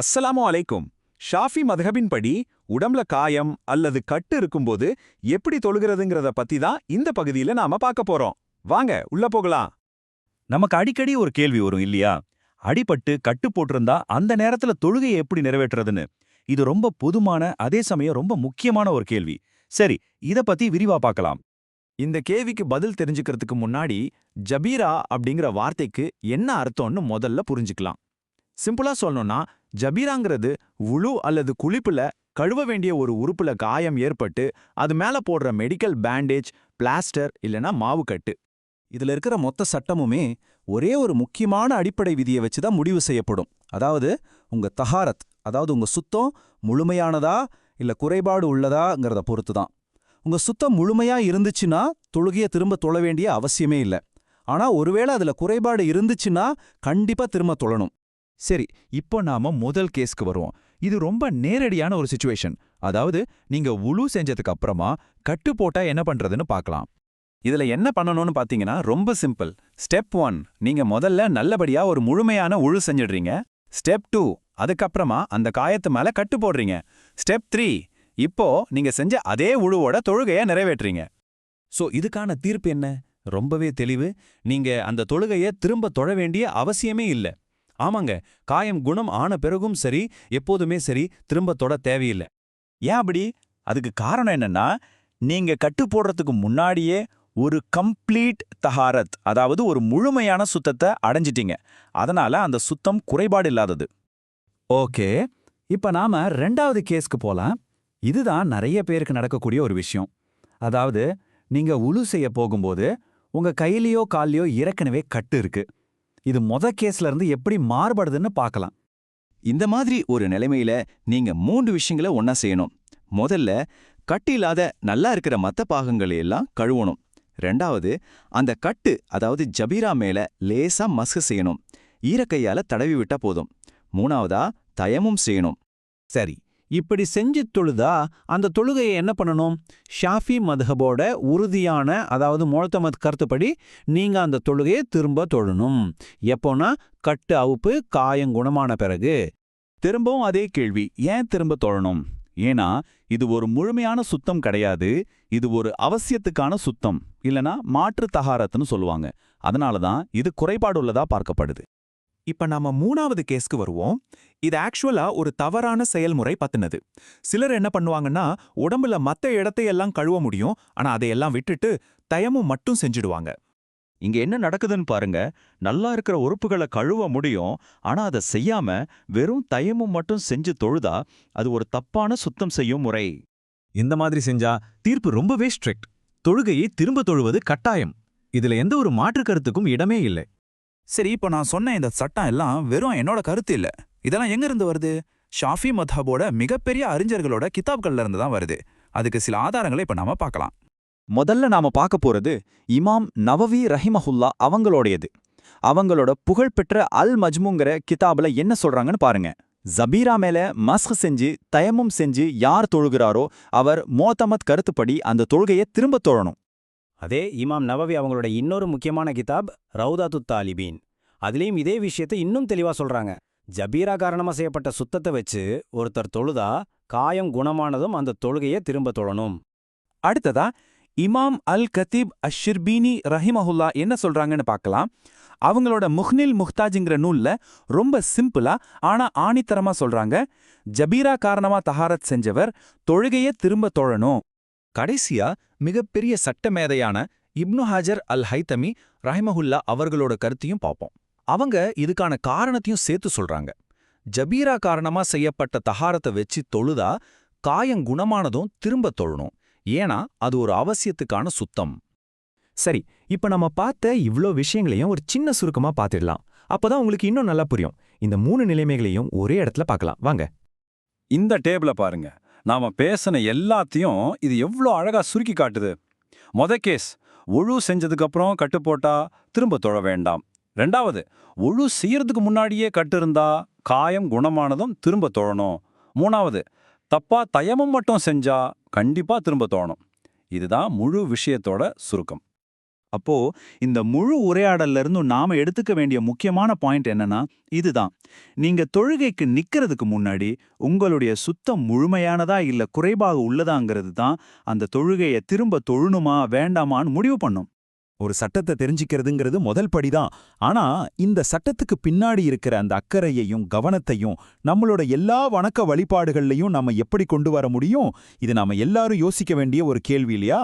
அஸ்ஸலாமு அலைக்கும். ஷாஃபி மதகபின்படி உடம்புல காயம் அல்லது கட்டு இருக்கும்போது எப்படி தொழுகிறதுங்கிறத பத்தி தான் இந்த பகுதியில நாம பார்க்க போறோம். வாங்க உள்ள போகலாம். நமக்கு அடிக்கடி ஒரு கேள்வி வரும் இல்லையா? அடிபட்டு கட்டு போட்டிருந்தா அந்த நேரத்துல தொழுகையை எப்படி நிறைவேற்றுறதுன்னு? இது ரொம்ப பொதுமான அதே சமயம் ரொம்ப முக்கியமான ஒரு கேள்வி. சரி இத பத்தி விரிவா பார்க்கலாம். இந்த கேள்விக்கு பதில் தெரிஞ்சுக்கிறதுக்கு முன்னாடி ஜபீரா அப்படிங்கிற வார்த்தைக்கு என்ன அர்த்தம்னு முதல்ல புரிஞ்சுக்கலாம். சிம்பிளா சொல்லணும்னா ஜபீராங்கிறது உழு அல்லது குளிப்புல கழுவ வேண்டிய ஒரு உறுப்புல காயம் ஏற்பட்டு அது மேல போடுற மெடிக்கல் பேண்டேஜ் பிளாஸ்டர் இல்லனா மாவுக்கட்டு. இதுல இருக்கிற மொத்த சட்டமுமே ஒரே ஒரு முக்கியமான அடிப்படை விதியை வச்சு தான் முடிவு செய்யப்படும். அதாவது உங்க தஹாரத் அதாவது உங்க சுத்தம் முழுமையானதா இல்ல குறைபாடு உள்ளதாங்கிறத பொறுத்து தான். உங்க சுத்தம் முழுமையா இருந்துச்சுன்னா தொழுகையை திரும்ப தொழ வேண்டிய அவசியமே இல்ல. ஆனா ஒருவேளை அதுல குறைபாடு இருந்துச்சுன்னா கண்டிப்பா திரும்ப தொழணும். சரி இப்போ நாம முதல் கேஸ்க்கு வருவோம். இது ரொம்ப நேரடியான ஒரு சுச்சுவேஷன் அதாவது நீங்க உழு செஞ்சதுக்கு அப்புறமா கட்டு போட்டா என்ன பண்றதுன்னு பார்க்கலாம். இதுல என்ன பண்ணணும்னு பாத்தீங்கன்னா ரொம்ப சிம்பிள் ஸ்டெப் ஒன் நீங்க முதல்ல நல்லபடியா ஒரு முழுமையான உழு செஞ்சிடுறீங்க. ஸ்டெப் டூ அதுக்கப்புறமா அந்த காயத்து மேல கட்டு போடுறீங்க. ஸ்டெப் த்ரீ இப்போ நீங்க செஞ்ச அதே உழுவோட தொழுகைய நிறைவேற்றுறீங்க. சோ இதுக்கான தீர்ப்பு என்ன? ரொம்பவே தெளிவு. நீங்க அந்த தொழுகைய திரும்ப தொழ வேண்டிய அவசியமே இல்ல. ஆமாங்க காயம் குணம் ஆன பிறகும் சரி எப்போதுமே சரி திரும்ப தொட தேவையில்லை. ஏன் அப்படி? அதுக்கு காரணம் என்னன்னா நீங்க கட்டு போடுறதுக்கு முன்னாடியே ஒரு கம்ப்ளீட் தஹாரத் அதாவது ஒரு முழுமையான சுத்தத்தை அடைஞ்சிட்டீங்க. அதனால அந்த சுத்தம் குறைபாடு இல்லாதது. ஓகே இப்ப நாம ரெண்டாவது கேஸ்க்கு போலாம். இதுதான் நிறைய பேருக்கு நடக்கக்கூடிய ஒரு விஷயம். அதாவது நீங்க உழு செய்ய போகும்போது உங்க கையிலயோ கால்லயோ ஏற்கனவே கட்டு இருக்கு. இது மொத கேஸ்ல இருந்து எப்படி மாறுபடுதுன்னு பார்க்கலாம். இந்த மாதிரி ஒரு நிலைமையில நீங்க மூன்று விஷயங்களை ஒண்ணா செய்யணும். முதல்ல கட்டு இல்லாத நல்லா இருக்கிற மத்த பாகங்களை எல்லாம் கழுவணும். ரெண்டாவது அந்த கட்டு அதாவது ஜபீரா மேல லேசா மஸ்க செய்யணும். ஈரக்கையால தடவி விட்டா போதும். மூணாவதா தயமும் செய்யணும். சரி. இப்படி செஞ்சு தொழுதா அந்த தொழுகையை என்ன பண்ணணும்? ஷாஃபி மதுஹபோட உறுதியான அதாவது முழத்தமத் கருத்துப்படி நீங்க அந்த தொழுகையை திரும்ப தொழணும். எப்போனா கட்டு அவுப்பு காயம் குணமான பிறகு. திரும்பவும் அதே கேள்வி ஏன் திரும்ப தொழணும்? ஏன்னா இது ஒரு முழுமையான சுத்தம் கிடையாது. இது ஒரு அவசியத்துக்கான சுத்தம். இல்லனா மாற்று தகாரத்துன்னு சொல்லுவாங்க. அதனால தான் இது குறைபாடுள்ளதா பார்க்கப்படுது. இப்ப நாம மூணாவது கேஸ்க்கு வருவோம். இது ஆக்சுவலா ஒரு தவறான செயல்முறை பத்தினது. சிலர் என்ன பண்ணுவாங்கன்னா உடம்புல மத்த இடத்தையெல்லாம் கழுவ முடியும். ஆனா அதையெல்லாம் விட்டுட்டு தயமும் மட்டும் செஞ்சுடுவாங்க. இங்க என்ன நடக்குதுன்னு பாருங்க. நல்லா இருக்கிற உறுப்புகளை கழுவ முடியும். ஆனா அதை செய்யாம வெறும் தயமும் மட்டும் செஞ்சு தொழுதா அது ஒரு தப்பான சுத்தம் செய்யும் முறை. இந்த மாதிரி செஞ்சா தீர்ப்பு ரொம்பவே ஸ்ட்ரிக்ட் தொழுகையை திரும்ப தொழுவது கட்டாயம். இதுல எந்த ஒரு மாற்று கருத்துக்கும் இடமே இல்லை. சரி இப்போ நான் சொன்ன இந்த சட்டம் எல்லாம் வெறும் என்னோட கருத்து இல்ல. இதெல்லாம் எங்க இருந்து வருது? ஷாஃபி மத்ஹபோட மிகப்பெரிய அறிஞர்களோட கிதாப்கள்ல இருந்து தான் வருது. அதுக்கு சில ஆதாரங்களை இப்ப நாம பார்க்கலாம். முதல்ல நாம பார்க்க போறது இமாம் நவவி ரஹிமஹுல்லா அவங்களோடையது. அவங்களோட புகழ்பெற்ற அல் மஜ்முங்கிற கிதாபில் என்ன சொல்றாங்கன்னு பாருங்க. ஜபீரா மேல மஸ்க் செஞ்சு தயமும் செஞ்சு யார் தொழுகிறாரோ அவர் மோத்தமத் கருத்துப்படி அந்த தொழுகையை திரும்ப தொழணும். அதே இமாம் நவவி அவங்களோட இன்னொரு முக்கியமான கிதாப் ரவுதாத்து தாலிபீன். அதுலயும் இதே விஷயத்தை இன்னும் தெளிவா சொல்றாங்க. ஜபீரா காரணமா செய்யப்பட்ட சுத்தத்தை வச்சு ஒருத்தர் தொழுதா காயம் குணமானதும் அந்த தொழுகையை திரும்ப தொழணும். அடுத்ததா இமாம் அல் கத்தீப் அஷிர்பீனி ரஹிமஹுல்லா என்ன சொல்றாங்கன்னு பார்க்கலாம். அவங்களோட முஹ்னில் முஹ்தாஜிங்கிற நூல்ல ரொம்ப சிம்பிளா ஆனா ஆணித்தரமா சொல்றாங்க. ஜபீரா காரணமா தஹாரத் செஞ்சவர் தொழுகையை திரும்ப தொழணும். கடைசியா மிகப்பெரிய சட்டமேதையான இப்னு ஹாஜர் அல் ஹைத்தமி ரஹிமஹுல்லா அவர்களோட கருத்தையும் பார்ப்போம் அவங்க இதுக்கான காரணத்தையும் சேர்த்து சொல்றாங்க. ஜபீரா காரணமா செய்யப்பட்ட தகாரத்தை வச்சு தொழுதா காயம் குணமானதும் திரும்ப தொழணும். ஏன்னா அது ஒரு அவசியத்துக்கான சுத்தம். சரி இப்ப நம்ம பார்த்த இவ்ளோ விஷயங்களையும் ஒரு சின்ன சுருக்கமா பார்த்துடலாம். அப்பதான் உங்களுக்கு இன்னும் நல்லா புரியும். இந்த மூணு நிலைமைகளையும் ஒரே இடத்துல பார்க்கலாம். வாங்க. இந்த டேபிள பாருங்க. நாம பேசின எல்லாத்தையும் இது எவ்வளோ அழகா சுருக்கி காட்டுது. மொத கேஸ் ஒழு செஞ்சதுக்கப்புறம் கட்டு போட்டால் திரும்ப தொழ வேண்டாம். ரெண்டாவது ஒழு செய்யறதுக்கு முன்னாடியே கட்டு இருந்தா காயம் குணமானதும் திரும்ப தொழணும். மூணாவது தப்பா தயமம் மட்டும் செஞ்சா கண்டிப்பா திரும்ப தோணும் இதுதான் முழு விஷயத்தோட சுருக்கம். அப்போ இந்த முழு உரையாடல்ல இருந்தும் நாம எடுத்துக்க வேண்டிய முக்கியமான பாயிண்ட் என்னன்னா இதுதான். நீங்க தொழுகைக்கு நிக்கிறதுக்கு முன்னாடி உங்களுடைய சுத்தம் முழுமையானதா இல்ல குறைபாக உள்ளதாங்கிறது தான் அந்த தொழுகையை திரும்ப தொழுணுமா வேண்டாமான்னு முடிவு பண்ணும். ஒரு சட்டத்தை தெரிஞ்சுக்கிறதுங்கிறது முதல் படிதான் ஆனா இந்த சட்டத்துக்கு பின்னாடி இருக்கிற அந்த அக்கறையையும் கவனத்தையும் நம்மளோட எல்லா வணக்க வழிபாடுகள்லையும் நாம எப்படி கொண்டு வர முடியும்? இது நாம எல்லாரும் யோசிக்க வேண்டிய ஒரு கேள்வி இல்லையா?